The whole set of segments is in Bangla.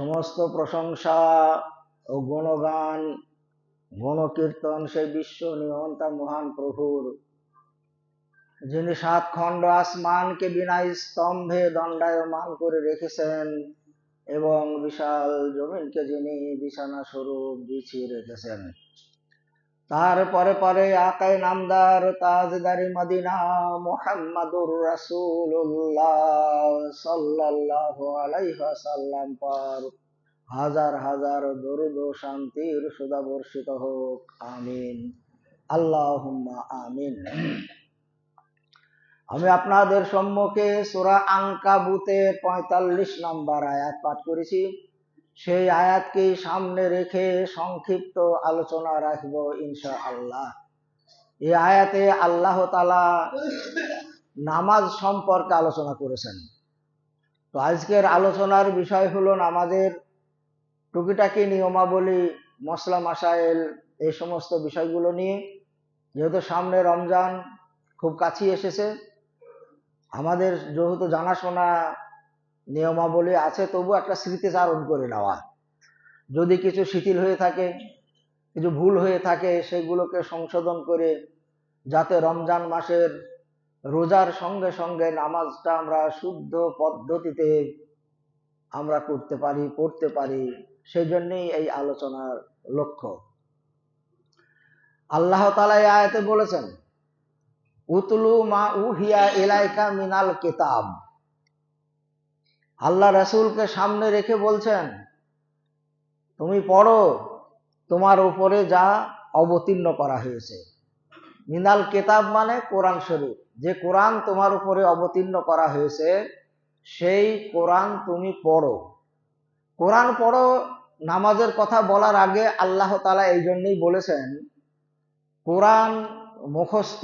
সমস্ত প্রশংসা ও গণগান, গণকীর্তন সেই বিশ্ব নিয়ন্তা মহান প্রভুর। যিনি সাত খণ্ড আসমানকে বিনা স্তম্ভে দণ্ডায়মান করে রেখেছেন এবং বিশাল জমিনকে যিনি বিছানা স্বরূপ বিছিয়ে রেখেছেন। তার পরে পরে আকাই নামদার তাজদারি মদিনা মোহাম্মদুর রাসূলুল্লাহ সাল্লাল্লাহু আলাইহি ওয়াসাল্লাম পর হাজার হাজার দরুদ শান্তির সুধা বর্ষিত হোক, আমিন। আল্লাহুম্মা আমিন। আমি আপনাদের সম্মুখে সূরা আনকাবুতের পঁয়তাল্লিশ নম্বর আয়াত পাঠ করেছি। সেই আয়াতকে সামনে রেখে সংক্ষিপ্ত আলোচনা রাখব ইনশা আল্লাহ এই আয়াতে আল্লাহ তালা নামাজ সম্পর্কে আলোচনা করেছেন। তো আজকের আলোচনার বিষয় হলো নামাজের টুকিটাকি নিয়মাবলী মশলা মাসাইল, এই সমস্ত বিষয়গুলো নিয়ে। যেহেতু সামনে রমজান খুব কাছেই এসেছে, আমাদের যেহেতু জানাশোনা নিয়মাবলী আছে তবু একটা স্মৃতিচারণ করে নেওয়া। যদি কিছু শিথিল হয়ে থাকে, কিছু ভুল হয়ে থাকে, সেগুলোকে সংশোধন করে, যাতে রমজান মাসের রোজার সঙ্গে সঙ্গে নামাজটা আমরা শুদ্ধ পদ্ধতিতে আমরা করতে পারি, পড়তে পারি সেই জন্যেই এই আলোচনার লক্ষ্য। আল্লাহ তালা আয়াতে বলেছেন, উতলু মা উহিয়া এলাইকা মিনাল কেতাব। আল্লাহ রসুলকে সামনে রেখে বলছেন, তুমি পড়ো, তোমার উপরে যা অবতীর্ণ করা হয়েছে। মিনাল কেতাব মানে কোরআন শরীফ। যে কোরআন তোমার উপরে অবতীর্ণ করা হয়েছে, সেই কোরআন তুমি পড়ো। কোরআন পড়ো, নামাজের কথা বলার আগে আল্লাহ তালা এই জন্যই বলেছেন, কোরআন মুখস্থ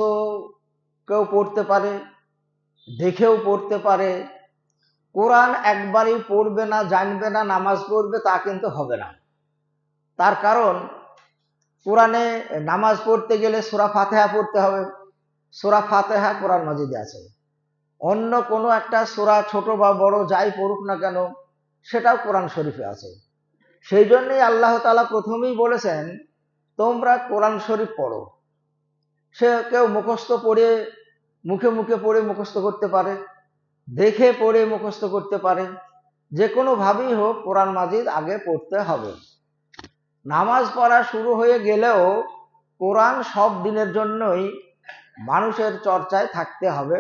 কেউ পড়তে পারে, দেখেও পড়তে পারে কোরআন একবারই পড়বে না, জানবে না, নামাজ পড়বে, তা কিন্তু হবে না। তার কারণ, কোরআনে নামাজ পড়তে গেলে সোরা ফাতেহা পড়তে হবে। সোরা ফাতেহা কোরআন মজিদে আছে। অন্য কোনো একটা সোরা, ছোট বা বড়, যাই পড়ুক না কেন, সেটাও কোরআন শরীফে আছে। সেই জন্যই আল্লাহ তালা প্রথমেই বলেছেন, তোমরা কোরআন শরীফ পড়ো। সে কেউ মুখস্থ পড়ে, মুখে মুখে পড়ে মুখস্থ করতে পারে। দেখে পড়ে মুখস্থ করতে পারে যে কোনোভাবেই হোক কোরআন মাজিদ আগে পড়তে হবে। নামাজ পড়া শুরু হয়ে গেলেও কোরআন সব দিনের জন্যই মানুষের চর্চায় থাকতে হবে,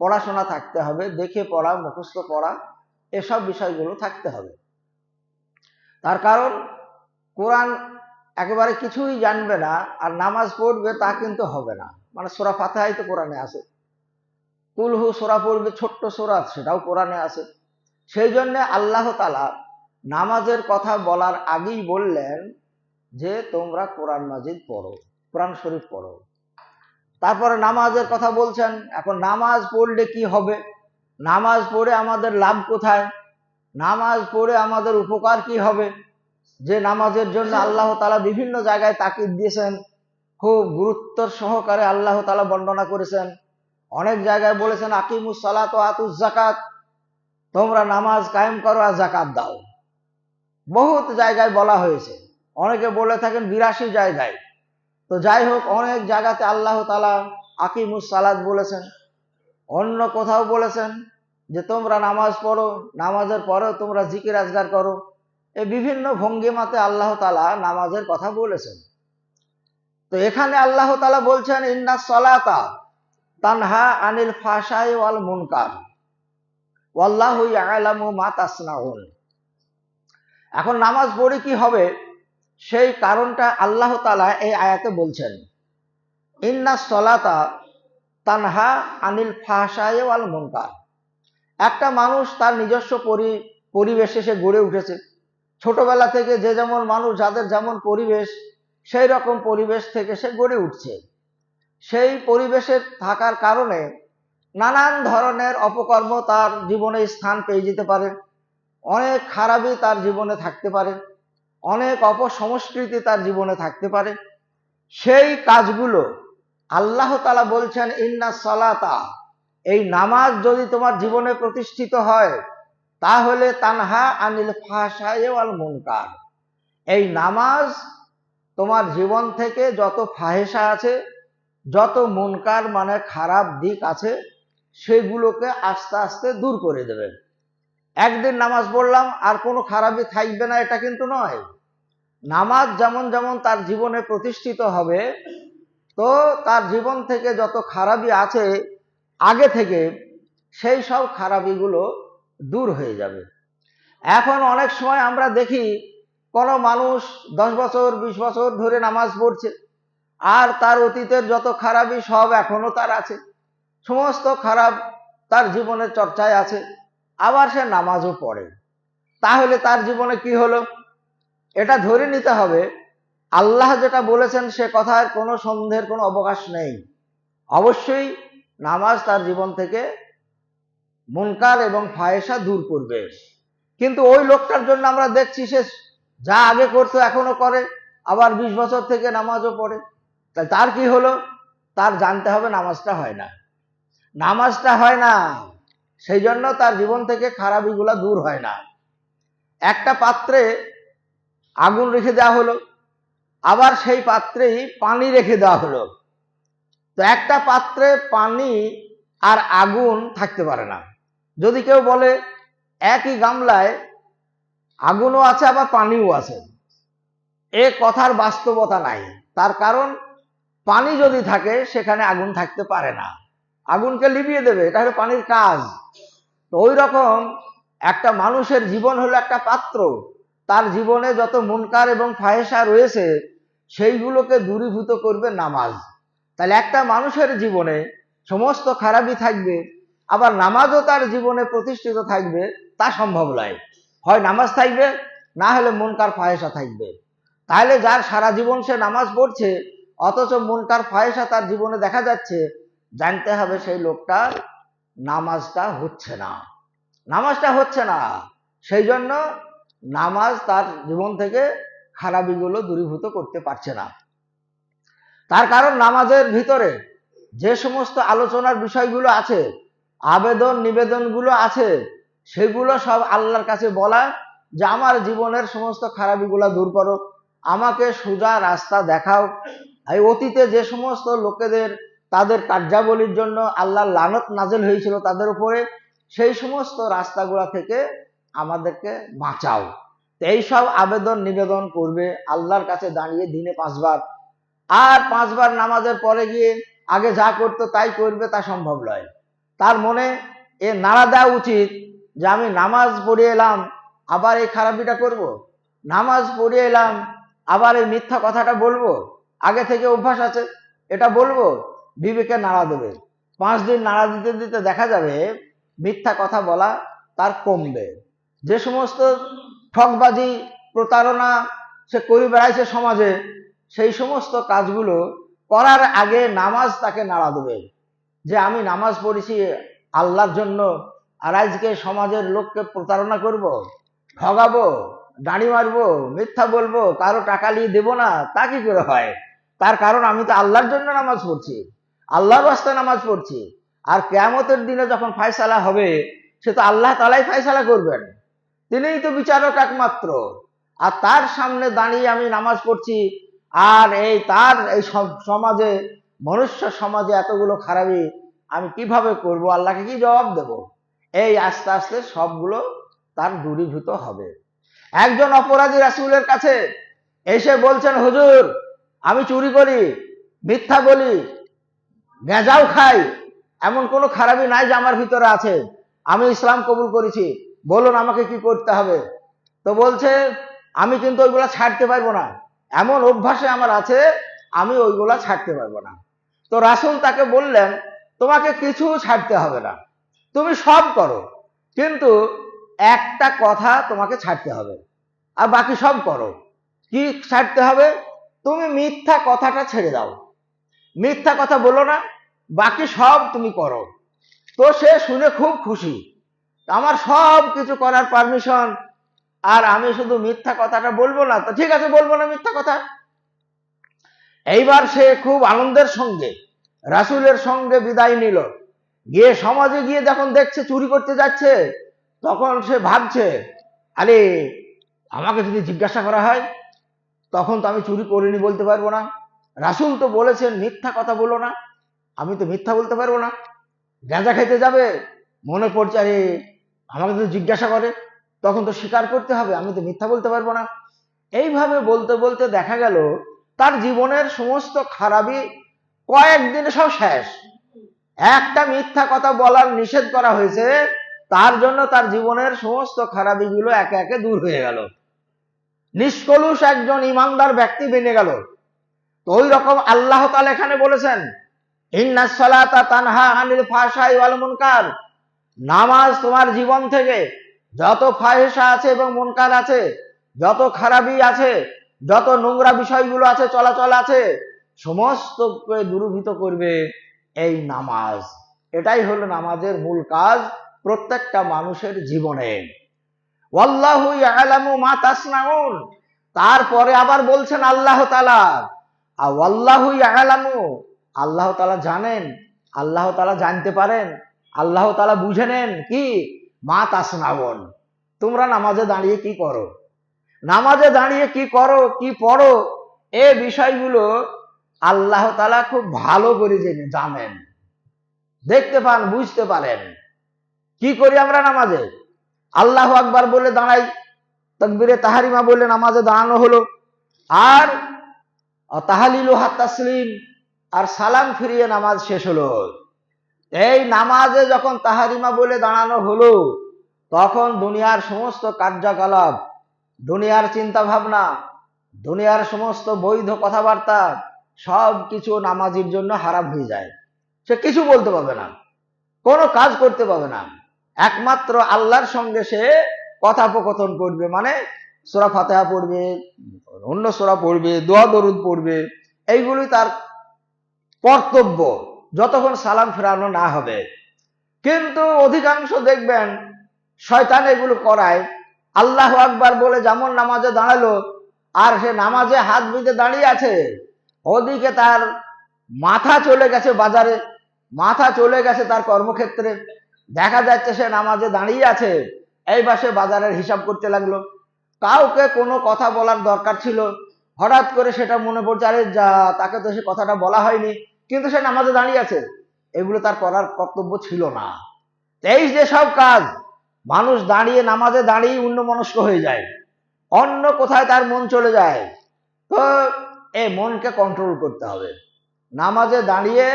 পড়াশোনা থাকতে হবে, দেখে পড়া, মুখস্থ পড়া এসব বিষয়গুলো থাকতে হবে। তার কারণ কোরআন একেবারে কিছুই জানবে না আর নামাজ পড়বে তা কিন্তু হবে না। মানে সোরা ফাতেহাই তো কোরআনে আছে। কুলহু সোরা পড়বে, ছোট্ট সোরা, সেটাও কোরআনে আছে। সেই জন্যে আল্লাহ তালা নামাজের কথা বলার আগেই বললেন যে, তোমরা কোরআন মাজিদ পড়ো, কোরআন শরীফ পড়ো। তারপরে নামাজের কথা বলছেন, এখন নামাজ পড়লে কি হবে? নামাজ পড়ে আমাদের লাভ কোথায়? নামাজ পড়ে আমাদের উপকার কি হবে? যে নামাজের জন্য আল্লাহ তালা বিভিন্ন জায়গায় তাকিদ দিয়েছেন, খুব গুরুত্ব সহকারে আল্লাহ তালা বর্ণনা করেছেন। অনেক জায়গায় বলেছেন, আকিমুস সালাত ও আতুস জাকাত তোমরা নামাজ কায়েম করো আর জাকাত দাও। বহুত জায়গায় বলা হয়েছে। অনেকে বলে থাকেন বিরাশি জায়গায়। তো যাই হোক, অনেক জায়গাতে আল্লাহ তালা আকিমুস সালাদ বলেছেন। অন্য কোথাও বলেছেন যে, তোমরা নামাজ পড়ো, নামাজের পরেও তোমরা জিকির আজগার করো। এই বিভিন্ন ভঙ্গিমাতে আল্লাহ তালা নামাজের কথা বলেছেন। তো এখানে আল্লাহ তালা বলছেন, ইন্না সলাতা তানহা আনিল ফাশাই ওয়াল মুনকার। ওয়াল্লাহু ইয়ালামু মা তাসনাউন। এখন নামাজ পড়ে কি হবে? সেই কারণটা আল্লাহ তালা এই আয়াতে বলছেন। ইন্না সলাতা তানহা আনিল ফাশাই ওয়াল মুনকার। একটা মানুষ তার নিজস্ব পরি, পরিবেশে সে গড়ে উঠেছে। ছোটবেলা থেকে যে যেমন মানুষ, যাদের যেমন পরিবেশ, সেই রকম পরিবেশ থেকে সে গড়ে উঠছে। সেই পরিবেশে থাকার কারণে নানান ধরনের অপকর্ম তার জীবনে স্থান পেয়ে যেতে পারে। অনেক খারাপই তার জীবনে থাকতে পারে। অনেক অপসংস্কৃতি তার জীবনে থাকতে পারে। সেই কাজগুলো আল্লাহ তালা বলছেন, ইন্না সলাতা এই নামাজ যদি তোমার জীবনে প্রতিষ্ঠিত হয়, তাহলে তানহা আনিল ফাহাশায়ে ওয়াল মুনকার। এই নামাজ তোমার জীবন থেকে যত ফাহেসা আছে যত মনকার মানে খারাপ দিক আছে, সেগুলোকে আস্তে আস্তে দূর করে দেবে। একদিন নামাজ পড়লাম, আর কোনো খারাপই থাকবে না, এটা কিন্তু নয়। নামাজ যেমন যেমন তার জীবনে প্রতিষ্ঠিত হবে, তো তার জীবন থেকে যত খারাপই আছে, আগে থেকে সেই সব খারাপিগুলো দূর হয়ে যাবে। এখন অনেক সময় আমরা দেখি, কোনো মানুষ দশ বছর, বিশ বছর ধরে নামাজ পড়ছে আর তার অতীতের যত খারাপই সব এখনও তার আছে। সমস্ত খারাপ তার জীবনের চর্চায় আছে, আবার সে নামাজও পড়ে। তাহলে তার জীবনে কি হলো? এটা ধরে নিতে হবে, আল্লাহ যেটা বলেছেন সে কথার কোনো সন্দেহের কোনো অবকাশ নেই। অবশ্যই নামাজ তার জীবন থেকে মুনকার এবং ফায়েসা দূর করবে। কিন্তু ওই লোকটার জন্য আমরা দেখছি সে যা আগে করতো এখনও করে, আবার বিশ বছর থেকে নামাজও পড়ে। তাই তার কি হলো? তার জানতে হবে নামাজটা হয় না। নামাজটা হয় না, সেই জন্য তার জীবন থেকে খারাপিগুলা দূর হয় না। একটা পাত্রে আগুন রেখে দেওয়া হলো, আবার সেই পাত্রেই পানি রেখে দেওয়া হলো। তো একটা পাত্রে পানি আর আগুন থাকতে পারে না। যদি কেউ বলে, একই গামলায় আগুনও আছে, আবার পানিও আছে। এ কথার বাস্তবতা নাই। তার কারণ পানি যদি থাকে, সেখানে আগুন থাকতে পারে না। আগুনকে লিবিয়ে দেবে, এটা হলো পানির কাজ। তো ওই রকম একটা মানুষের জীবন হলো একটা পাত্র। তার জীবনে যত মুনকার এবং ফাহেসা রয়েছে, সেইগুলোকে দূরীভূত করবে নামাজ। তাহলে একটা মানুষের জীবনে সমস্ত খারাপই থাকবে, আবার নামাজও তার জীবনে প্রতিষ্ঠিত থাকবে, তা সম্ভব নয়। হয় নামাজ থাকবে, না হলে মনকার ফাহেসা থাকবে। তাহলে যার সারা জীবন সে নামাজ পড়ছে অথচ মুনকার ফাহেসা তার জীবনে দেখা যাচ্ছে, জানতে হবে সেই লোকটার নামাজটা হচ্ছে না। নামাজটা হচ্ছে না। সেই জন্য নামাজ তার জীবন থেকে খারাপিগুলো দূরীভূত করতে পারছে না। তার কারণ নামাজের ভিতরে যে সমস্ত আলোচনার বিষয়গুলো আছে, আবেদন নিবেদনগুলো আছে, সেগুলো সব আল্লাহর কাছে বলা যে আমার জীবনের সমস্ত খারাপিগুলো দূর করো, আমাকে সোজা রাস্তা দেখাও এই অতীতে যে সমস্ত লোকেদের, তাদের কার্যাবলীর জন্য আল্লাহ লানত নাজেল হয়েছিল তাদের উপরে, সেই সমস্ত রাস্তাগুলা থেকে আমাদেরকে বাঁচাও। তো এইসব আবেদন নিবেদন করবে আল্লাহর কাছে দাঁড়িয়ে দিনে পাঁচবার। আর পাঁচবার নামাজের পরে গিয়ে আগে যা করতো তাই করবে তা সম্ভব নয়। তার মনে এ নাড়া দেওয়া উচিত যে আমি নামাজ পড়িয়ে এলাম, আবার এই খারাপিটা করব। নামাজ পড়িয়ে এলাম, আবার এই মিথ্যা কথাটা বলব? আগে থেকে অভ্যাস আছে। এটা বলব, বিবেকে নাড়া দেবে। পাঁচ দিন নাড়া দিতে দিতে দেখা যাবে, মিথ্যা কথা বলা তার কমবে। যে সমস্ত ঠকবাজি, প্রতারণা সে করে বেড়াইছে সমাজে, সেই সমস্ত কাজগুলো করার আগে নামাজ তাকে নাড়া দেবে। যে আমি নামাজ পড়েছি আল্লাহর জন্য, আর আজকে সমাজের লোককে প্রতারণা করব, ঠগাবো, দাঁড়ি মারবো, মিথ্যা বলব, কারও টাকা নিয়ে দেবো না, তা কি করে হয়? তার কারণ আমি তো আল্লাহর জন্য নামাজ পড়ছি, আল্লাহর রাস্তায় নামাজ পড়ছি, আর কেয়ামতের দিনে যখন ফায়সালা হবে, সে তো আল্লাহ তালাই ফায়সালা করবেন। তিনিই তো বিচারক একমাত্র। আর তার সামনে দাঁড়িয়ে আমি নামাজ পড়ছি, আর এই তার এই সম- সমাজে, মনুষ্য সমাজে এতগুলো খারাপি আমি কীভাবে করব, আল্লাহকে কি জবাব দেব? এই আস্তে আস্তে সবগুলো তার দূরীভূত হবে। একজন অপরাধী রাসুলের কাছে এসে বলছেন, হুজুর আমি চুরি করি, মিথ্যা বলি গেঁজাও খাই, এমন কোনো খারাপি নাই যে আমার ভিতরে আছে। আমি ইসলাম কবুল করেছি, বলুন আমাকে কি করতে হবে? তো বলছে, আমি কিন্তু ওইগুলা ছাড়তে পারব না। এমন অভ্যাসে আমার আছে, আমি ওইগুলা ছাড়তে পারব না। তো রাসুল তাকে বললেন, তোমাকে কিছু ছাড়তে হবে না। তুমি সব করো, কিন্তু একটা কথা তোমাকে ছাড়তে হবে। আর বাকি সব করো। কি ছাড়তে হবে? তুমি মিথ্যা কথাটা ছেড়ে দাও। মিথ্যা কথা বলো না, বাকি সব তুমি করো। তো সে শুনে খুব খুশি। আমার সব কিছু করার পারমিশন আর আমি শুধু মিথ্যা কথাটা বলব না। তো ঠিক আছে, বলব না মিথ্যা কথা। এইবার সে খুব আনন্দের সঙ্গে, রাসুলের সঙ্গে বিদায় নিল। গিয়ে সমাজে গিয়ে যখন দেখছে চুরি করতে যাচ্ছে, তখন সে ভাবছে, আরে, আমাকে যদি জিজ্ঞাসা করা হয় তখন তো আমি চুরি করিনি বলতে পারব না। রাসুল তো বলেছেন, মিথ্যা কথা বলো না। আমি তো মিথ্যা বলতে পারব না। গাঁজা খাইতে যাবে, মনে পড়ছে, আরে, আমাকে তো জিজ্ঞাসা করে। তখন তো স্বীকার করতে হবে, আমি তো মিথ্যা বলতে পারব না। এইভাবে বলতে বলতে দেখা গেল, তার জীবনের সমস্ত খারাপই কয়েকদিনে সব শেষ। একটা মিথ্যা কথা বলার নিষেধ করা হয়েছে, তার জন্য তার জীবনের সমস্ত খারাপিগুলো একে একে দূর হয়ে গেল। নিষ্কলুষ একজন ইমানদার ব্যক্তি বেনে গেল। তো ওই রকম আল্লাহ তাআলা এখানে বলেছেন তানহা আনিল ফাহশাই ওয়াল মুনকার। নামাজ তোমার জীবন থেকে যত ফাহেসা আছে এবং মুনকার আছে, যত খারাপি আছে, যত নোংরা বিষয়গুলো আছে, চলাচল আছে, সমস্তকে দূরীভূত করবে এই নামাজ। এটাই হলো নামাজের মূল কাজ প্রত্যেকটা মানুষের জীবনে। মা তারপরে আবার বলছেন আল্লাহ ওয়াল্লাহু ইয়ালামু? আল্লাহ তালা জানেন, আল্লাহ তালা জানতে পারেন, আল্লাহ তালা বুঝে নেন কি? মা তাসনাউন তোমরা নামাজে দাঁড়িয়ে কি করো? নামাজে দাঁড়িয়ে কি করো, কি পড়ো? এ বিষয়গুলো আল্লাহ তালা খুব ভালো করে জেনে, জানেন। দেখতে পান, বুঝতে পারেন। কি করি আমরা নামাজে? আল্লাহ আকবার বলে দাঁড়াই। তকবিরে তাহারিমা বলে নামাজে দাঁড়ানো হলো। আর তাহালিলু হাত তাসলিম, আর সালাম ফিরিয়ে নামাজ শেষ হলো। এই নামাজে যখন তাহারিমা বলে দাঁড়ানো হলো, তখন দুনিয়ার সমস্ত কার্যকলাপ, দুনিয়ার চিন্তা ভাবনা দুনিয়ার সমস্ত বৈধ কথাবার্তা সব কিছু নামাজির জন্য হারাম হয়ে যায়। সে কিছু বলতে পারবে না, কোনো কাজ করতে পারবে না। একমাত্র আল্লাহর সঙ্গে সে কথোপকথন করবে মানে সোরা ফাতেহা পড়বে, অন্য সোরা পড়বে, দোয়া দরুদ পড়বে এইগুলি তার কর্তব্য, যতক্ষণ সালাম ফেরানো না হবে। কিন্তু অধিকাংশ দেখবেন, শয়তান এগুলো করায়, আল্লাহ আকবার বলে যেমন নামাজে দাঁড়াল, আর সে নামাজে হাত বিঁধে দাঁড়িয়ে আছে, ওদিকে তার মাথা চলে গেছে বাজারে, মাথা চলে গেছে তার কর্মক্ষেত্রে। দেখা যাচ্ছে সে নামাজে দাঁড়িয়ে আছে, এই পাশে বাজারের হিসাব করতে লাগল। কাউকে কোনো কথা বলার দরকার ছিল। হঠাৎ করে সেটা মনে পড়ছে, আরে যা, তাকে তো সে কথাটা বলা হয়নি, কিন্তু সে নামাজে দাঁড়িয়ে আছে। এগুলো তার করার কর্তব্য ছিল না। এই যে সব কাজ, মানুষ দাঁড়িয়ে নামাজে দাঁড়িয়ে অন্য মনস্ক হয়ে যায়। অন্য কোথায় তার মন চলে যায়? তো এই মনকে কন্ট্রোল করতে হবে। নামাজে দাঁড়িয়ে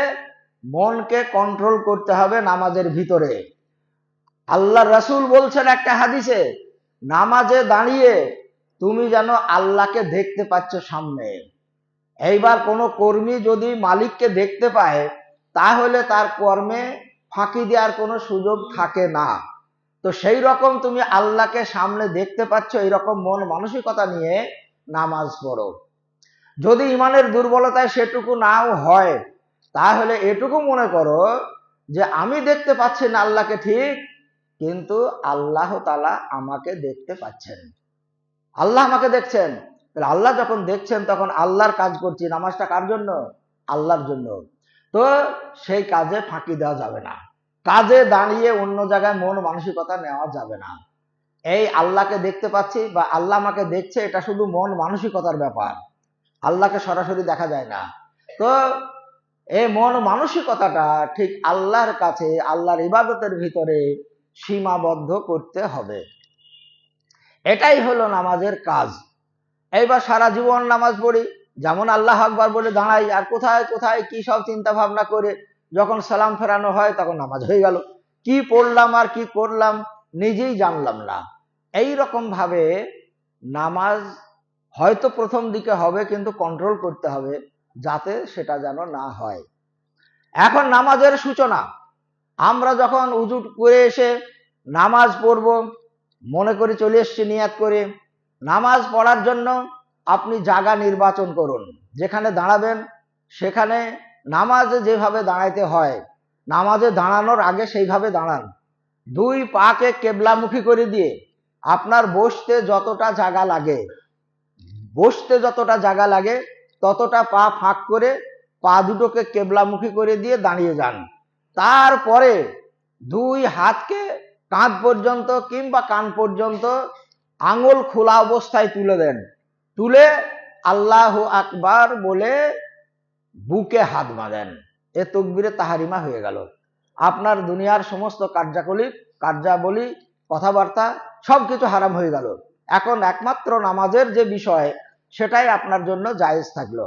মনকে কন্ট্রোল করতে হবে নামাজের ভিতরে। আল্লাহ রাসূল বলছেন একটা হাদিসে, নামাজে দাঁড়িয়ে তুমি যেন আল্লাহকে দেখতে পাচ্ছ সামনে। এইবার কোনো কর্মী যদি মালিককে দেখতে পায়, তাহলে তার কর্মে ফাঁকি দেওয়ার কোনো সুযোগ থাকে না। তো সেই রকম তুমি আল্লাহকে সামনে দেখতে পাচ্ছ, এইরকম মন মানসিকতা নিয়ে নামাজ পড়ো। যদি ইমানের দুর্বলতায় সেটুকু নাও হয় তাহলে এটুকু মনে করো যে আমি দেখতে পাচ্ছি না আল্লাহকে ঠিক, কিন্তু আল্লাহ তালা আমাকে দেখতে পাচ্ছেন। আল্লাহ আমাকে দেখছেন। তাহলে আল্লাহ যখন দেখছেন, তখন আল্লাহর কাজ করছি। নামাজটা কার জন্য? আল্লাহর জন্য। তো সেই কাজে ফাঁকি দেওয়া যাবে না। কাজে দাঁড়িয়ে অন্য জায়গায় মন মানসিকতা নেওয়া যাবে না। এই আল্লাহকে দেখতে পাচ্ছি বা আল্লাহ আমাকে দেখছে, এটা শুধু মন মানসিকতার ব্যাপার। আল্লাহকে সরাসরি দেখা যায় না। তো এই মন মানসিকতাটা ঠিক আল্লাহর কাছে, আল্লাহর ইবাদতের ভিতরে সীমাবদ্ধ করতে হবে। এটাই হলো নামাজের কাজ। এইবার সারা জীবন নামাজ পড়ি, যেমন আল্লাহ আকবার বলে দাঁড়াই, আর কোথায় কোথায়, কি সব চিন্তা ভাবনা করে যখন সালাম ফেরানো হয় তখন নামাজ হয়ে গেল। কি পড়লাম আর কি করলাম নিজেই জানলাম না। এই রকম ভাবে নামাজ হয়তো প্রথম দিকে হবে, কিন্তু কন্ট্রোল করতে হবে। যাতে সেটা যেন না হয়। এখন নামাজের সূচনা। আমরা যখন উজু করে এসে নামাজ পড়ব, মনে করে চলে এসছি নিয়াত করে। নামাজ পড়ার জন্য আপনি জায়গা নির্বাচন করুন। যেখানে দাঁড়াবেন, সেখানে নামাজে যেভাবে দাঁড়াইতে হয়, নামাজে দাঁড়ানোর আগে সেইভাবে দাঁড়ান। দুই পাকে কেবলামুখী করে দিয়ে আপনার বসতে যতটা জায়গা লাগে, বসতে যতটা জায়গা লাগে ততটা পা ফাঁক করে পা দুটোকে কেবলামুখী করে দিয়ে দাঁড়িয়ে যান। তারপরে দুই হাতকে কাঁধ পর্যন্ত কিংবা কান পর্যন্ত আঙুল খোলা অবস্থায় তুলে দেন। তুলে আল্লাহ আকবার বলে বুকে হাত বাঁধেন। এ তকবিরে তাহারিমা হয়ে গেল। আপনার দুনিয়ার সমস্ত কার্যাকলি কার্যাবলী, কথাবার্তা সবকিছু হারাম হয়ে গেল। এখন একমাত্র নামাজের যে বিষয় সেটাই আপনার জন্য জায়েজ থাকল।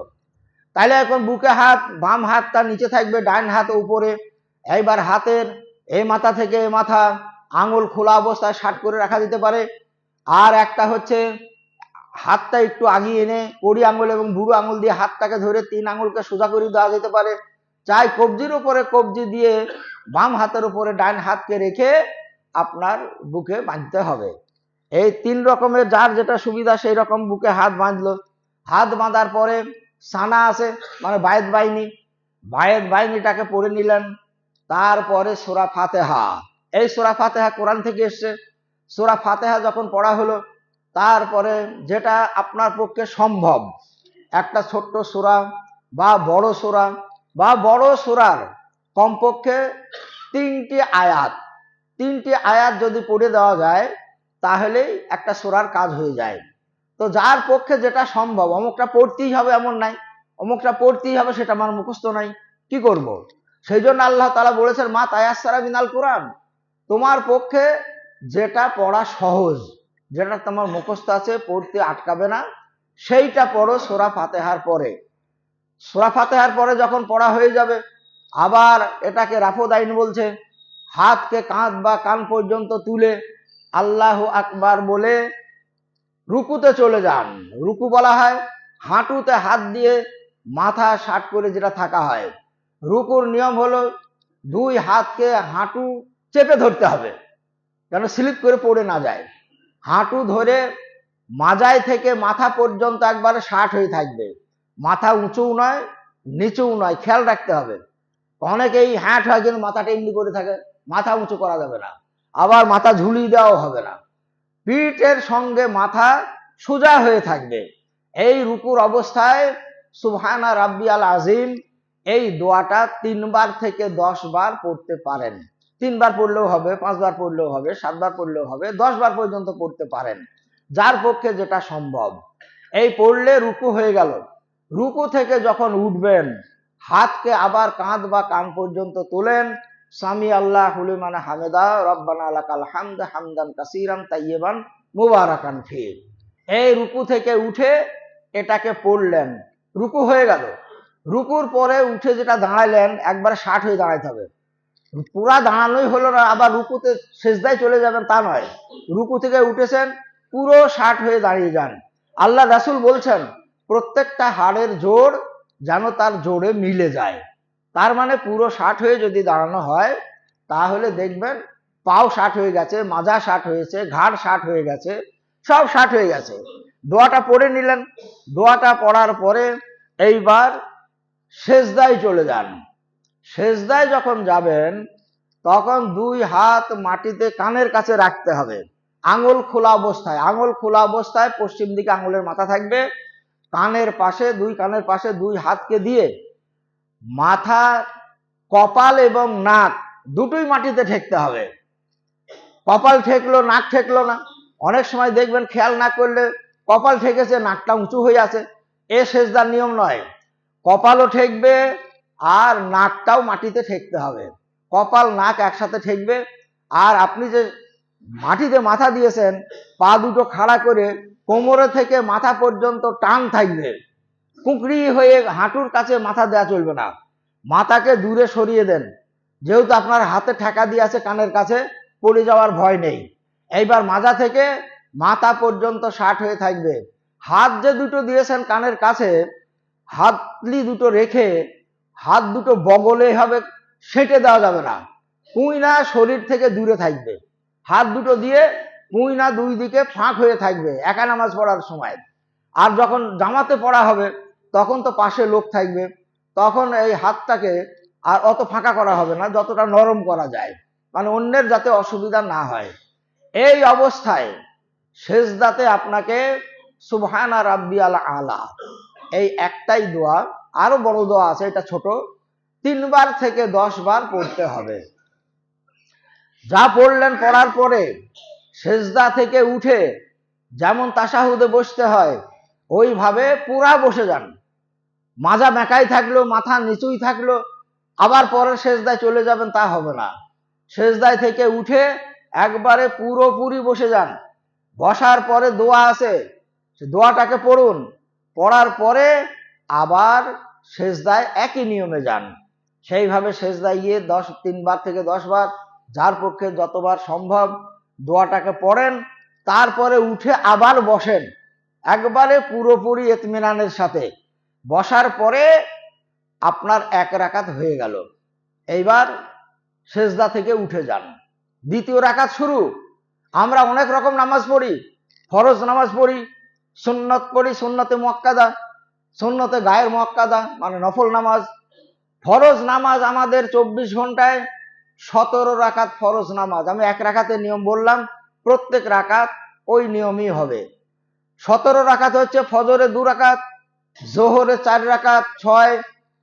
তাইলে এখন বুকে হাত, বাম হাত তার নিচে থাকবে, ডান হাত উপরে। এইবার হাতের এই মাথা থেকে এ মাথা, আঙুল খোলা অবস্থায় শার্ট করে রাখা যেতে পারে। আর একটা হচ্ছে, হাতটা একটু আগিয়ে এনে কড়ি আঙুল এবং বুড়ো আঙুল দিয়ে হাতটাকে ধরে তিন আঙুলকে সোজা করে দেওয়া যেতে পারে। চাই কবজির উপরে কবজি দিয়ে বাম হাতের উপরে ডান হাতকে রেখে আপনার বুকে বাঁধতে হবে। এই তিন রকমের যার যেটা সুবিধা, সেই রকম বুকে হাত বাঁধলো। হাত বাঁধার পরে সানা আছে মানে বায়েত বাহিনী। বায়েত বাহিনীটাকে পড়ে নিলেন। তারপরে সোরা ফাতেহা। এই সোরা ফাতেহা কোরআন থেকে এসছে। সোরা ফাতেহা যখন পড়া হলো, তারপরে যেটা আপনার পক্ষে সম্ভব, একটা ছোট্ট সোরা বা বড় সোরা বা বড় সোরার কমপক্ষে তিনটি আয়াত। তিনটি আয়াত যদি পড়ে দেওয়া যায় তাহলেই একটা সোরার কাজ হয়ে যায়। তো যার পক্ষে যেটা সম্ভব, অমুকটা পড়তেই হবে এমন নাই, অমুকটা পড়তেই হবে সেটা আমার মুখস্থ নাই, কি করব। সেই জন্য আল্লাহ তালা বলেছেন, মা তায়াসারা বিনাল কোরআন। তোমার পক্ষে যেটা পড়া সহজ, যেটা তোমার মুখস্থ আছে, পড়তে আটকাবে না, সেইটা পড়ো সোরা ফাতেহার পরে। সোরা ফাতেহার পরে যখন পড়া হয়ে যাবে, আবার এটাকে রাফদ আইন বলছে, হাতকে কাঁধ বা কান পর্যন্ত তুলে আল্লাহ আকবার বলে রুকুতে চলে যান। রুকু বলা হয়, হাঁটুতে হাত দিয়ে মাথা শাট করে যেটা থাকা হয়। রুকুর নিয়ম হলো দুই হাতকে হাঁটু চেপে ধরতে হবে, যেন স্লিপ করে পড়ে না যায়। হাঁটু ধরে মাজায় থেকে মাথা পর্যন্ত একবারে ষাট হয়ে থাকবে। মাথা উঁচুও নয়, নিচুও নয়, খেয়াল রাখতে হবে। অনেকেই হ্যাট হয় কিন্তু মাথাটা এমনি করে থাকে, মাথা উঁচু করা যাবে না। আবার মাথা ঝুলিয়ে দেওয়াও হবে না। পিঠের সঙ্গে মাথা সোজা হয়ে থাকবে। এই রুকুর অবস্থায় সুবহানা রাব্বি আল আজিম এই দোয়াটা তিনবার থেকে দশ বার পড়তে পারেন। তিনবার পড়লেও হবে, পাঁচবার পড়লেও হবে, সাতবার পড়লেও হবে দশ বার পর্যন্ত পড়তে পারেন। যার পক্ষে যেটা সম্ভব। এই পড়লে রুকু হয়ে গেল। রুকু থেকে যখন উঠবেন, হাতকে আবার কাঁধ বা কান পর্যন্ত তোলেন সামি আল্লাহ হুলিমানা হামেদা, রব্বানা আলাকাল হামদ হামদান কাসিরাম তাইয়েবান মুবারাকান ফি এই রুকু থেকে উঠে এটাকে পড়লেন। রুকু হয়ে গেল। রুকুর পরে উঠে যেটা দাঁড়াইলেন, একবার ষাট হয়ে দাঁড়াইতে হবে। পুরা দাঁড়ানোই হলো না, আবার রুকুতে শেষদায় চলে যাবেন তা নয়। রুকু থেকে উঠেছেন, পুরো ষাট হয়ে দাঁড়িয়ে যান। আল্লাহ রাসুল বলছেন, প্রত্যেকটা হাড়ের জোর যেন তার জোরে মিলে যায়। তার মানে পুরো ষাট হয়ে যদি দাঁড়ানো হয়, তাহলে দেখবেন পাও ষাট হয়ে গেছে, মাজা ষাট হয়েছে, ঘাড় ষাট হয়ে গেছে, সব ষাট হয়ে গেছে। দোয়াটা পড়ে নিলেন। দোয়াটা পড়ার পরে এইবার সেজদায় চলে যান। সেজদায় যখন যাবেন, তখন দুই হাত মাটিতে কানের কাছে রাখতে হবে। আঙুল খোলা অবস্থায়, আঙুল খোলা অবস্থায় পশ্চিম দিকে আঙুলের মাথা থাকবে। কানের পাশে, দুই কানের পাশে দুই হাতকে দিয়ে মাথা, কপাল এবং নাক দুটোই মাটিতে ঠেকতে হবে। কপাল ঠেকলো, নাক ঠেকলো না। অনেক সময় দেখবেন খেয়াল না করলে কপাল ঠেকেছে, নাকটা উঁচু হয়ে আছে। এ সেজদার নিয়ম নয়। কপালও ঠেকবে আর নাকটাও মাটিতে ঠেকতে হবে। কপাল, নাক একসাথে ঠেকবে। আর আপনি যে মাটিতে মাথা দিয়েছেন, পা দুটো খাড়া করে কোমরে থেকে মাথা পর্যন্ত টান থাকবে। কুকড়ি হয়ে হাঁটুর কাছে মাথা দেওয়া চলবে না। মাথাকে দূরে সরিয়ে দেন। যেহেতু আপনার হাতে ঠেকা দিয়ে আছে কানের কাছে, পড়ে যাওয়ার ভয় নেই। এইবার মাজা থেকে মাথা পর্যন্ত ষাট হয়ে থাকবে। হাত যে দুটো দিয়েছেন কানের কাছে, হাতলি দুটো রেখে হাত দুটো বগলে হবে, সেটে দেওয়া যাবে না। কুইনা শরীর থেকে দূরে থাকবে। হাত দুটো দিয়ে কুইনা দুই দিকে ফাঁক হয়ে থাকবে, একা নামাজ পড়ার সময়। আর যখন জামাতে পড়া হবে তখন তো পাশে লোক থাকবে, তখন এই হাতটাকে আর অত ফাঁকা করা হবে না, যতটা নরম করা যায় মানে অন্যের যাতে অসুবিধা না হয়। এই অবস্থায় শেষদাতে আপনাকে সুবহানা রাব্বি আল আলা এই একটাই দোয়া, আরও বড় দোয়া আছে, এটা ছোট, তিনবার থেকে দশ বার পড়তে হবে। যা পড়লেন পড়ার পরে সেজদা থেকে উঠে যেমন তাসাহুদে বসতে হয়, ওইভাবে পুরা বসে যান। মাজা মেকাই থাকল, মাথা নিচুই থাকল, আবার পরের সেজদায় চলে যাবেন, তা হবে না। সেজদায় থেকে উঠে একবারে পুরোপুরি বসে যান। বসার পরে দোয়া আছে, সে দোয়াটাকে পড়ুন। পড়ার পরে আবার সেজদায় একই নিয়মে যান। সেইভাবে সেজদায় গিয়ে দশ, তিনবার থেকে দশ বার যার পক্ষে যতবার সম্ভব দোয়াটাকে পড়েন, তারপরে উঠে আবার বসেন। একবারে পুরোপুরি এতমিনানের সাথে। বসার পরে আপনার এক রাকাত হয়ে গেল। এইবার সেজদা থেকে উঠে যান। দ্বিতীয় রাকাত শুরু। আমরা অনেক রকম নামাজ পড়ি, ফরজ নামাজ পড়ি, সুন্নত পড়ি, সুন্নতে মোয়াক্কাদা, সুন্নতে গায়ের মোয়াক্কাদা মানে নফল নামাজ। ফরজ নামাজ আমাদের চব্বিশ ঘন্টায় সতেরো রাকাত ফরজ নামাজ। আমি এক রাকাতের নিয়ম বললাম, প্রত্যেক রাকাত ওই নিয়মই হবে। সতেরো রাকাত হচ্ছে ফজরে দু রাকাত জোহরে চার রাকাত ছয়,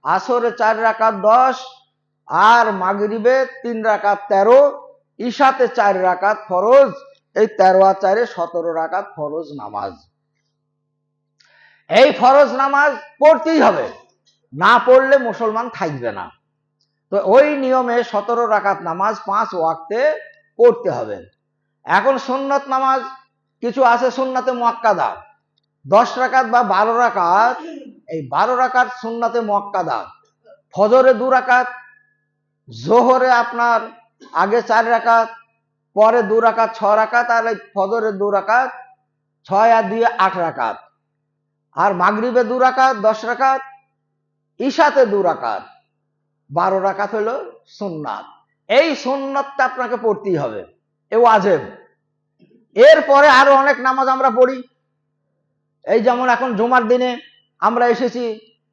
আসরে চার রাকাত দশ, আর মাগরিবে তিন রাকাত তেরো, ঈশাতে চার রাকাত ফরজ, এই তেরো আর চারে সতেরো রাকাত ফরজ নামাজ। এই ফরজ নামাজ পড়তেই হবে, না পড়লে মুসলমান থাকবে না। তো ওই নিয়মে সতেরো রাকাত নামাজ পাঁচ ওয়াক্তে পড়তে হবে। এখন সুন্নত নামাজ, কিছু আছে সুন্নাতে মোয়াক্কাদা। দশ রাকাত বা বারো রাকাত, এই বারো রাকাত সুন্নাতে মোয়াক্কাদা ফজরে দু রাকাত, জোহরে আপনার আগে চার রাকাত, পরে দু রাকাত, ছ রাকাত, আর এই ফজরে দু রাকাত, ছয় আর দুই আট রাকাত। আর মাগরিবে দু রাকাত, দশ রাকাত, ঈশাতে দু রাকাত। বারো রাকাত হলো সুন্নাত। এই সুন্নাতটা আপনাকে পড়তেই হবে। এ ওয়াজেব। এরপরে আরও অনেক নামাজ আমরা পড়ি। এই যেমন এখন জুমার দিনে আমরা এসেছি,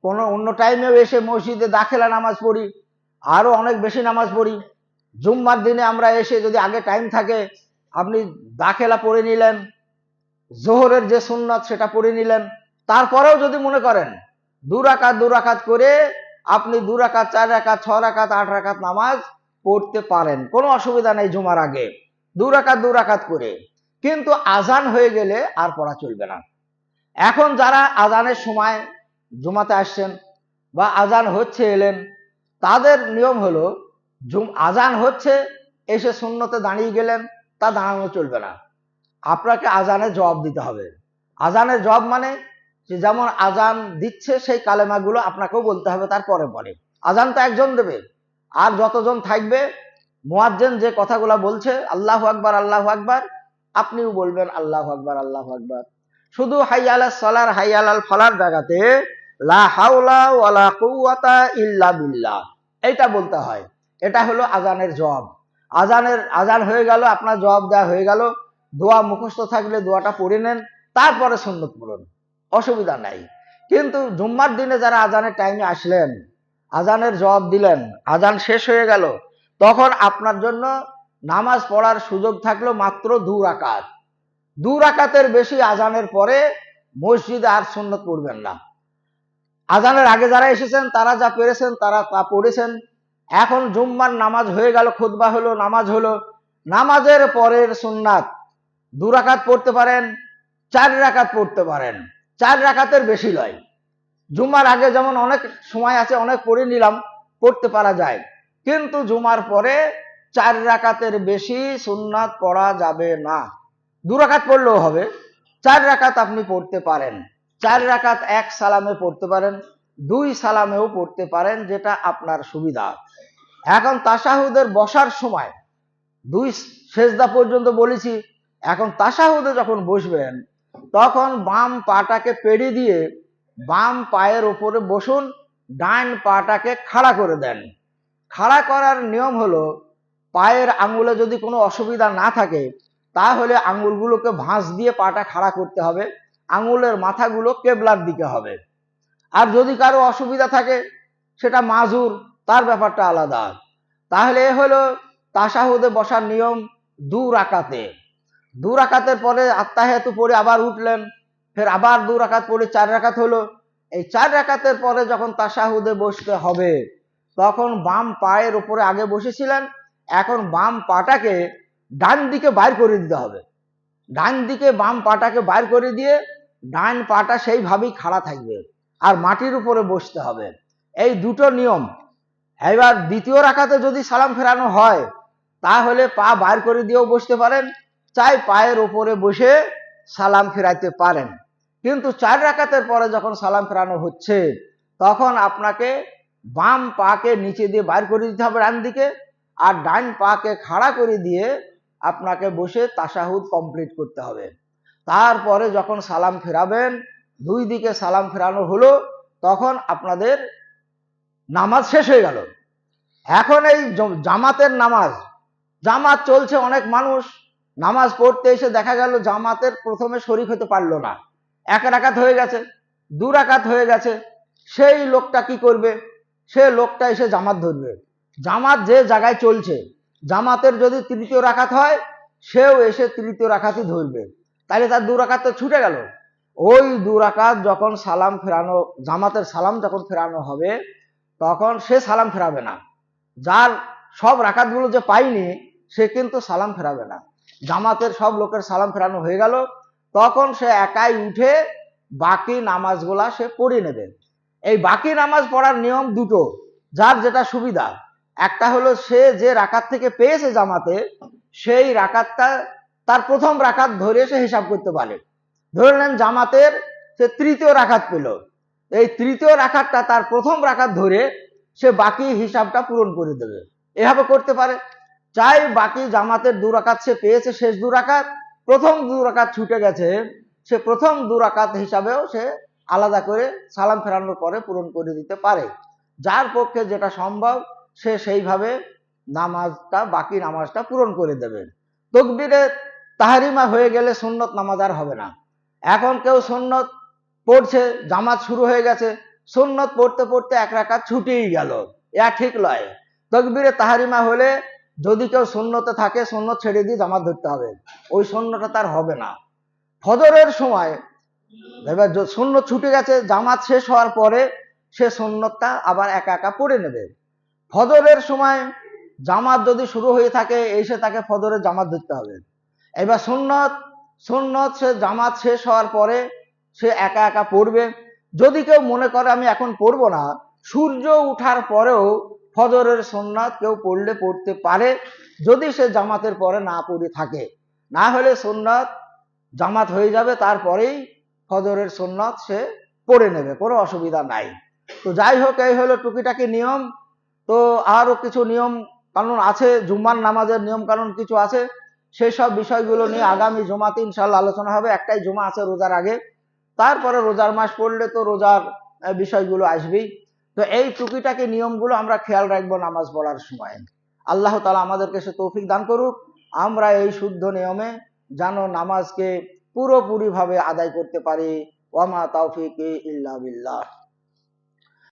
কোনো অন্য টাইমেও এসে মসজিদে দাখেলা নামাজ পড়ি আরও অনেক বেশি নামাজ পড়ি। জুম্মার দিনে আমরা এসে যদি আগে টাইম থাকে, আপনি দাখেলা পড়ে নিলেন, জোহরের যে সুন্নত সেটা পড়ে নিলেন, তারপরেও যদি মনে করেন, দু রাকাত দু রাকাত করে আপনি দু রাকাত, চার রাকাত, ছ রাকাত, আট রাকাত নামাজ পড়তে পারেন, কোনো অসুবিধা নেই জুমার আগে। দু রাকাত দু রাকাত করে। কিন্তু আজান হয়ে গেলে আর পড়া চলবে না। এখন যারা আজানের সময় জুমাতে আসছেন বা আজান হচ্ছে এলেন, তাদের নিয়ম হলো, জুম, আজান হচ্ছে, এসে শূন্যতে দাঁড়িয়ে গেলেন, তা দাঁড়ানো চলবে না। আপনাকে আজানের জবাব দিতে হবে। আজানের জবাব মানে যে যেমন আজান দিচ্ছে, সেই কালেমাগুলো আপনাকেও বলতে হবে তার পরে পরে। আজান তো একজন দেবে, আর যতজন থাকবে, মোয়াজ্জেন যে কথাগুলো বলছে, আল্লাহ আকবার আল্লাহ আকবার, আপনিও বলবেন আল্লাহ আকবার আল্লাহ আকবার। শুধু হাইয়াল সলার হাইয়াল ফলার জায়গাতে লা ইল্লা বিল্লাহ। এইটা বলতে হয়। এটা হলো আজানের জবাব। আজানের, আজান হয়ে গেল, আপনার জবাব দেওয়া হয়ে গেল। দোয়া মুখস্থ থাকলে দোয়াটা পড়ে নেন, তারপরে সুন্নত পড়ুন। অসুবিধা নাই। কিন্তু জুম্মার দিনে যারা আজানের টাইমে আসলেন, আজানের জবাব দিলেন, আজান শেষ হয়ে গেল, তখন আপনার জন্য নামাজ পড়ার সুযোগ থাকল মাত্র দু রাকাত। দু রাকাতের বেশি আজানের পরে মসজিদে আর সুন্নত পড়বেন না। আজানের আগে যারা এসেছেন, তারা যা পেরেছেন, তারা তা পড়েছেন। এখন জুম্মার নামাজ হয়ে গেল, খুতবা হলো, নামাজ হলো। নামাজের পরের সুন্নাত, দু রাকাত পড়তে পারেন, চার রাকাত পড়তে পারেন। চার রাকাতের বেশি নয়। জুমার আগে যেমন অনেক সময় আছে, অনেক পড়ে নিলাম, পড়তে পারা যায়। কিন্তু জুমার পরে চার রাকাতের বেশি সুন্নাত পড়া যাবে না। দু রাকাত পড়লেও হবে। চার রাকাত আপনি পড়তে পারেন। চার রাকাত এক সালামে পড়তে পারেন, দুই সালামেও পড়তে পারেন, যেটা আপনার সুবিধা এখন তাসাহুদের বসার সময়, দুই সেজদা পর্যন্ত বলেছি, এখন তাসাহুদে যখন বসবেন, তখন বাম পাটাকে পেড়ে দিয়ে বাম পায়ের উপরে বসুন, ডান পাটাকে খাড়া করে দেন। খাড়া করার নিয়ম হলো, পায়ের আঙুলে যদি কোনো অসুবিধা না থাকে তাহলে আঙুলগুলোকে ভাঁজ দিয়ে পাটা খাড়া করতে হবে, আঙুলের মাথাগুলো কেবলার দিকে হবে। আর যদি কারও অসুবিধা থাকে, সেটা মাজুর, তার ব্যাপারটা আলাদা। তাহলে এ হলো তাসাহুদে বসার নিয়ম দু রাকাতে। দু রাকাতের পরে আত্মাহেতু পড়ে আবার উঠলেন, ফের আবার দু রাকাত পড়ে চার রাকাত হলো। এই চার রাকাতের পরে যখন তাসাহুদে বসতে হবে, তখন বাম পায়ের উপরে আগে বসেছিলেন, এখন বাম পাটাকে ডান দিকে বাইর করে দিতে হবে। ডান দিকে বাম পাটাকে বাইর করে দিয়ে ডান পাটা সেইভাবেই খাড়া থাকবে আর মাটির উপরে বসতে হবে। এই দুটো নিয়ম। এবার দ্বিতীয় রাখাতে যদি সালাম ফেরানো হয়, তাহলে পা বাইর করে দিয়েও বসতে পারেন, চাই পায়ের উপরে বসে সালাম ফেরাইতে পারেন। কিন্তু চার রাকাতের পরে যখন সালাম ফেরানো হচ্ছে, তখন আপনাকে বাম পাকে নিচে দিয়ে বাইর করে দিতে হবে ডান দিকে, আর ডান পাকে খাড়া করে দিয়ে আপনাকে বসে তাসাহুদ কমপ্লিট করতে হবে। তারপরে যখন সালাম ফেরাবেন, দুই দিকে সালাম ফেরানো হলো, তখন আপনাদের নামাজ শেষ হয়ে গেল। এখন এই জামাতের নামাজ, জামাত চলছে অনেক মানুষ, নামাজ পড়তে এসে দেখা গেল জামাতের প্রথমে শরিক হতে পারল না। এক রাকাত হয়ে গেছে, দু রাকাত হয়ে গেছে, সেই লোকটা কি করবে? সে লোকটা এসে জামাত ধরবে। জামাত যে জায়গায় চলছে জামাতের যদি তৃতীয় রাখাত হয়, সেও এসে তৃতীয় রাখাতই ধরবে। তাহলে তার দু রাকাত তো ছুটে গেল। ওই দু রাকাত যখন সালাম ফেরানো, জামাতের সালাম যখন ফেরানো হবে, তখন সে সালাম ফেরাবে না। যার সব রাকাতগুলো যে পাইনি সে কিন্তু সালাম ফেরাবে না। জামাতের সব লোকের সালাম ফেরানো হয়ে গেল। তখন সে একাই উঠে বাকি নামাজগুলা সে পড়ে নেবে। এই বাকি নামাজ পড়ার নিয়ম দুটো। যার যেটা সুবিধা একটা হলো সে যে রাকাত থেকে পেয়েছে জামাতে, সেই রাকাতটা তার প্রথম রাকাত ধরে সে হিসাব করতে পারে ধরে নেন জামাতের সে তৃতীয় রাখাত পেল। এই তৃতীয় রাখাতটা তার প্রথম রাখাত ধরে সে বাকি হিসাবটা পূরণ করে দেবে। এভাবে করতে পারে। চাই বাকি জামাতের দু রাকাত সে পেয়েছে শেষ দু রাকাত, প্রথম দু রাকাত ছুটে গেছে, সে প্রথম দু রাকাত হিসাবেও সে আলাদা করে সালাম ফেরানোর পরে পূরণ করে দিতে পারে। যার পক্ষে যেটা সম্ভব সে সেইভাবে নামাজটা, বাকি নামাজটা পূরণ করে দেবে। তকবিরে তাহারিমা হয়ে গেলে সুন্নত নামাজ আর হবে না। এখন কেউ সুন্নত পড়ছে, জামাত শুরু হয়ে গেছে, সুন্নত পড়তে পড়তে এক রাকাত ছুটেই গেল। এ ঠিক লয়। তকবিরে তাহারিমা হলে যদি কেউ শূন্যতে থাকে শূন্য ছেড়ে দিয়ে জামাত ধরতে হবে। ওই শূন্যটা তার হবে না। ফজরের সময় এবার শূন্য ছুটে গেছে, জামাত শেষ হওয়ার পরে সে সুন্নতটা আবার একা একা পড়ে নেবে। ফজরের সময় জামাত যদি শুরু হয়ে থাকে, এসে তাকে ফজরের জামাত ধরতে হবে। এবার সুন্নত সুন্নত সে জামাত শেষ হওয়ার পরে সে একা একা পড়বে। যদি কেউ মনে করে, আমি এখন পড়ব না, সূর্য উঠার পরেও ফজরের সুন্নাত কেউ পড়লে পড়তে পারে, যদি সে জামাতের পরে না পড়ে থাকে। না হলে সুন্নাত জামাত হয়ে যাবে, তারপরেই ফজরের সুন্নাত সে পড়ে নেবে, কোনো অসুবিধা নাই। তো যাই হোক, এই হলো টুকিটাকি নিয়ম। তো আরও কিছু নিয়ম কানুন আছে, জুম্মার নামাজের নিয়ম কানুন কিছু আছে সেই সব বিষয়গুলো নিয়ে আগামী জুমাতে ইনশাল্লাহ আলোচনা হবে, একটাই জুমা আছে রোজার আগে। তারপরে রোজার মাস পড়লে তো রোজার বিষয়গুলো আসবেই। তো এই টুকিটাকি নিয়মগুলো আমরা খেয়াল রাখব নামাজ পড়ার সময়। আল্লাহ তালা আমাদেরকে সে তৌফিক দান করুক। আমরা এই শুদ্ধ নিয়মে যেন নামাজকে পুরোপুরি ভাবে আদায় করতে পারি। ওয়ামা তৌফিক ইল্লা বিল্লাহ।